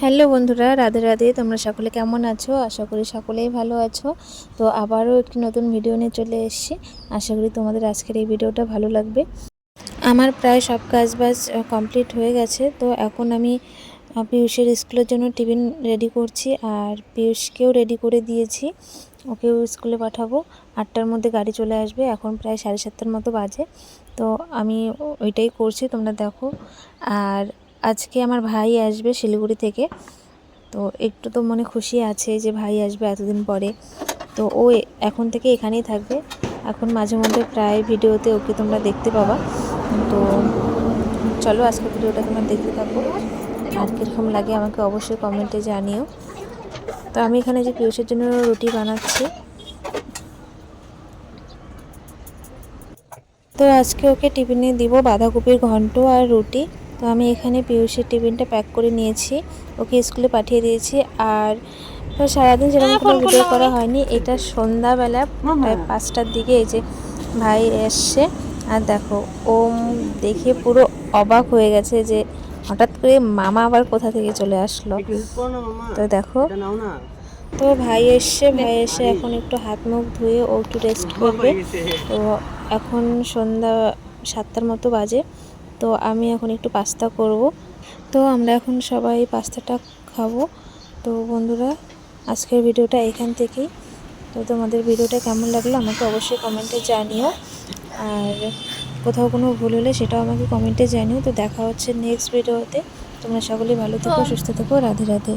Hello বন্ধুরা, রাধে রাধে, তোমরা সকলে কেমন আছো? আশা করি সকলেই ভালো আছো। তো আবারও একটি নতুন ভিডিও নিয়ে চলে এসেছি। আশা করি তোমাদের আজকের এই ভিডিওটা ভালো লাগবে। আমার প্রায় সব কাজ বাজ কমপ্লিট হয়ে গেছে। তো এখন আমি পিয়ুষের স্কুলের জন্য টিফিন রেডি করছি আর পিয়ুষকেও রেডি করে দিয়েছি। ওকেও স্কুলে পাঠাবো। আটটার মধ্যে গাড়ি চলে আসবে। এখন প্রায় সাড়ে সাতটার মতো বাজে। তো আমি ওইটাই করছি, তোমরা দেখো। আর আজকে আমার ভাই আসবে শিলিগুড়ি থেকে। তো একটু তো মনে খুশি আছে যে ভাই আসবে এতদিন পরে। তো ও এখন থেকে এখানেই থাকবে। এখন মাঝে মধ্যে প্রায় ভিডিওতে ওকে তোমরা দেখতে পাবা। তো চলো আজকে ভিডিওটা তোমরা দেখতে থাকো। আর কীরকম লাগে আমাকে অবশ্যই কমেন্টে জানিও। তো আমি এখানে যে পিউষের জন্য রুটি বানাচ্ছি। তো আজকে ওকে টিফিনে দিব বাঁধাকপির ঘন্ট আর রুটি। তো আমি এখানে পিয়ুষের টিফিনটা প্যাক করে নিয়েছি ওকে স্কুলে পাঠিয়ে দিয়েছি। আর সারাদিন যেরকম কোনো ভিডিও করা হয়নি। এটা সন্ধ্যাবেলা প্রায় পাঁচটার দিকে এই যে ভাই এসছে। আর দেখো ও দেখে পুরো অবাক হয়ে গেছে যে হঠাৎ করে মামা আবার কোথা থেকে চলে আসলো। তো দেখো। তো ভাই এসছে ভাই এসে এখন একটু হাত মুখ ধুয়ে ও একটু রেস্ট করবে। তো এখন সন্ধ্যা সাতটার মতো বাজে। তো আমি এখন একটু পাস্তা করব। তো আমরা এখন সবাই পাস্তাটা খাব। তো বন্ধুরা আজকের ভিডিওটা এখান থেকেই। তো তোমাদের ভিডিওটা কেমন লাগল আমাকে অবশ্যই কমেন্টে জানিও। আর কোথাও কোনো ভুল হলে সেটাও আমাকে কমেন্টে জানিও। তো দেখা হচ্ছে নেক্সট ভিডিওতে। তোমরা সকলেই ভালো থেকো সুস্থ থেকো রাধে রাধে।